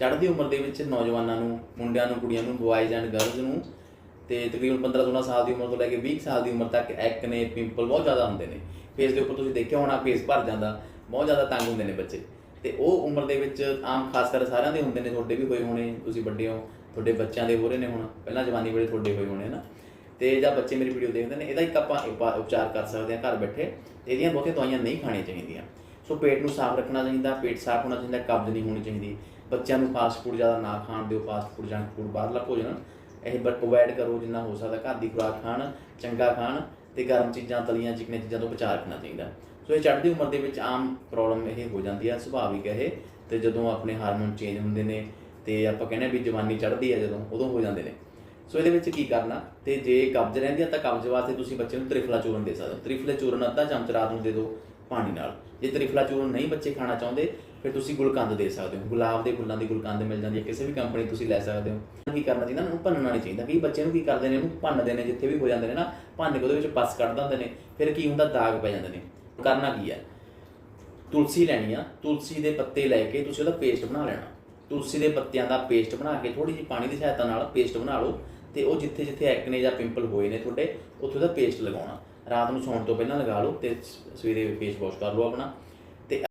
ਚੜ੍ਹਦੀ ਉਮਰ ਦੇ ਵਿੱਚ ਨੌਜਵਾਨਾਂ ਨੂੰ, ਮੁੰਡਿਆਂ ਨੂੰ, ਕੁੜੀਆਂ ਨੂੰ ਬॉयਜ਼ ਐਂਡ ਗਰਲਜ਼ ਨੂੰ ਤੇ ਤਕਰੀਬਨ 15-16 ਸਾਲ ਦੀ ਉਮਰ ਤੋਂ ਲੈ ਕੇ 20 ਸਾਲ ਦੀ ਉਮਰ ਤੱਕ ਐਕਨੇ ਪਿੰਪਲ ਬਹੁਤ ਜ਼ਿਆਦਾ ਹੁੰਦੇ ਨੇ। ਫੇਸ ਦੇ ਉੱਪਰ ਤੁਸੀਂ ਦੇਖਿਆ ਹੋਣਾ ਫੇਸ ਭਰ ਜਾਂਦਾ, ਬਹੁਤ ਜ਼ਿਆਦਾ ਤੰਗ ਹੁੰਦੇ ਨੇ ਬੱਚੇ। ਤੇ ਉਹ ਉਮਰ ਦੇ ਵਿੱਚ ਆਮ ਖਾਸ ਕਰ ਸਾਰਿਆਂ ਦੇ ਹੁੰਦੇ ਨੇ, ਤੁਹਾਡੇ ਵੀ ਹੋਏ ਹੋਣੇ, ਤੁਸੀਂ ਵੱਡੇ ਹੋ, ਤੁਹਾਡੇ ਬੱਚਿਆਂ ਦੇ ਹੋ ਰਹੇ ਨੇ ਹੁਣ, ਪਹਿਲਾਂ ਜਵਾਨੀ ਵੇਲੇ ਤੁਹਾਡੇ ਹੋਏ ਹੋਣੇ ਨਾ। ਤੇ ਜਾਂ ਬੱਚੇ ਮੇਰੀ ਵੀਡੀਓ ਦੇਖਦੇ ਨੇ, ਇਹਦਾ ਇੱਕ ਆਪਾਂ ਉਪਾ- ਉਪਚਾਰ ਕਰ ਸਕਦੇ ਹਾਂ ਘਰ ਬੈਠੇ ਤੇ ਇਹਦੀਆਂ ਬਹੁਤੇ ਦਵਾਈਆਂ ਨਹੀਂ ਖਾਣੀਆਂ ਚਾਹੀਦੀਆਂ। ਸੋ ਪੇਟ ਨੂੰ ਸਾਫ਼ ਰੱਖਣਾ ਚਾਹੀਦਾ, ਪੇਟ ਸਾਫ਼ ਹੋਣਾ ਚਾਹੀਦਾ, ਕਬਜ਼ ਨਹੀਂ ਹੋਣੀ ਚਾਹੀਦੀ। ਬੱਚਿਆਂ ਨੂੰ ਫਾਸਟ ਫੂਡ ਜ਼ਿਆਦਾ ਨਾ ਖਾਣ ਦਿਓ ਫਾਸਟ ਫੂਡ ਜੰਕ ਫੂਡ ਬਾਹਰਲਾ ਭੋਜਨ, ਇਹ ਬਟ ਅਵੋਇਡ ਕਰੋ ਜਿੰਨਾ ਹੋ ਸਕਦਾ, ਘਰ ਦੀ ਖੁਰਾਕ ਖਾਣ, ਚੰਗਾ ਖਾਣ ਤੇ ਗਰਮ ਚੀਜ਼ਾਂ, ਤਲੀਆਂ ਚਿਕਨੇ ਚੀਜ਼ਾਂ ਤੋਂ ਬਚਾ ਰੱਖਣਾ ਚਾਹੀਦਾ। ਸੋ ਇਹ ਚੜ੍ਹਦੀ ਉਮਰ ਦੇ ਵਿੱਚ ਆਮ ਪ੍ਰੋਬਲਮ ਇਹ ਹੋ ਜਾਂਦੀ ਹੈ ਸੁਭਾਵਿਕ ਹੈ ਇਹ ਤੇ ਜਦੋਂ ਆਪਣੇ ਹਾਰਮੋਨ ਚੇਂਜ ਹੁੰਦੇ ਨੇ ਤੇ ਆਪਾਂ ਕਹਿੰਦੇ ਆ ਵੀ ਜਵਾਨੀ ਚੜ੍ਹਦੀ ਹੈ ਜਦੋਂ, ਉਦੋਂ ਹੋ ਜਾਂਦੇ ਨੇ। ਸੋ ਇਹਦੇ ਵਿੱਚ ਕੀ ਕਰਨਾ, ਤੇ ਜੇ ਕਬਜ਼ ਰਹਿੰਦੀ ਆ ਤਾਂ ਕਬਜ਼ ਵਾਸਤੇ ਤੁਸੀਂ ਬੱਚੇ ਨੂੰ ਤ੍ਰਿਫਲਾ ਚੂਰਨ ਦੇ ਸਕਦੇ ਹੋ। ਤ੍ਰਿਫਲੇ ਚੂਰਨ ਅੱਧਾ ਚਮਚ ਰਾਤ ਨੂੰ ਦੇ ਦਿਓ ਪਾਣੀ ਨਾਲ। ਜੇ ਤ੍ਰਿਫਲਾ ਚੂਰਨ ਨਹੀਂ ਬੱਚੇ ਖਾਣਾ ਚਾਹੁੰਦੇ, ਫਿਰ ਤੁਸੀਂ ਗੁਲਕੰਦ ਦੇ ਸਕਦੇ ਹੋ। ਗੁਲਾਬ ਦੇ ਫੁੱਲਾਂ ਦੀ ਗੁਲਕੰਦ ਮਿਲ ਜਾਂਦੀ ਹੈ, ਕਿਸੇ ਵੀ ਕੰਪਨੀ ਤੁਸੀਂ ਲੈ ਸਕਦੇ ਹੋ। ਕੀ ਕਰਨਾ ਚਾਹੀਦਾ? ਉਹਨੂੰ ਭੰਨਣਾ ਨਹੀਂ ਚਾਹੀਦਾ। ਵੀ ਬੱਚੇ ਨੂੰ ਕੀ ਕਰਦੇ ਨੇ? ਉਹਨੂੰ ਭੰਨਦੇ ਨੇ, ਜਿੱਥੇ ਵੀ ਹੋ ਜਾਂਦੇ ਨੇ ਨਾ, ਭੰਨ ਕੇ ਉਹਦੇ ਵਿੱਚ ਪਸ ਕੱਢ ਦਿੰਦੇ ਨੇ। ਫਿਰ ਕੀ ਹੁੰਦਾ? ਦਾਗ ਪੈ ਜਾਂਦੇ ਨੇ। ਕਰਨਾ ਕੀ ਹੈ? ਤੁਲਸੀ ਲੈਣੀ ਆ। ਤੁਲਸੀ ਦੇ ਪੱਤੇ ਲੈ ਕੇ ਤੁਸੀਂ ਉਹਦਾ ਪੇਸਟ ਬਣਾ ਲੈਣਾ। ਤੁਲਸੀ ਦੇ ਪੱਤਿਆਂ ਦਾ ਪੇਸਟ ਬਣਾ ਕੇ ਥੋੜੀ ਜਿਹੀ ਪਾਣੀ ਦੀ ਸਹਾਇਤਾ ਨਾਲ ਪੇਸਟ ਬਣਾ ਲਓ ਤੇ ਉਹ ਜਿੱਥੇ ਜਿੱਥੇ ਐਕਨੇ ਜਾਂ ਪਿੰਪਲ ਹੋਏ ਨੇ ਤੁਹਾਡੇ, ਉੱਥੇ ਦਾ ਪੇਸਟ ਲਗਾਉਣਾ। ਰਾਤ ਨੂੰ ਸੌਣ ਤੋਂ ਪਹਿਲਾਂ ਲਗਾ ਲਓ ਤੇ ਸਵੇਰੇ ਫੇਸ ਵਾਸ਼ ਕਰ ਲਓ ਆਪਣਾ।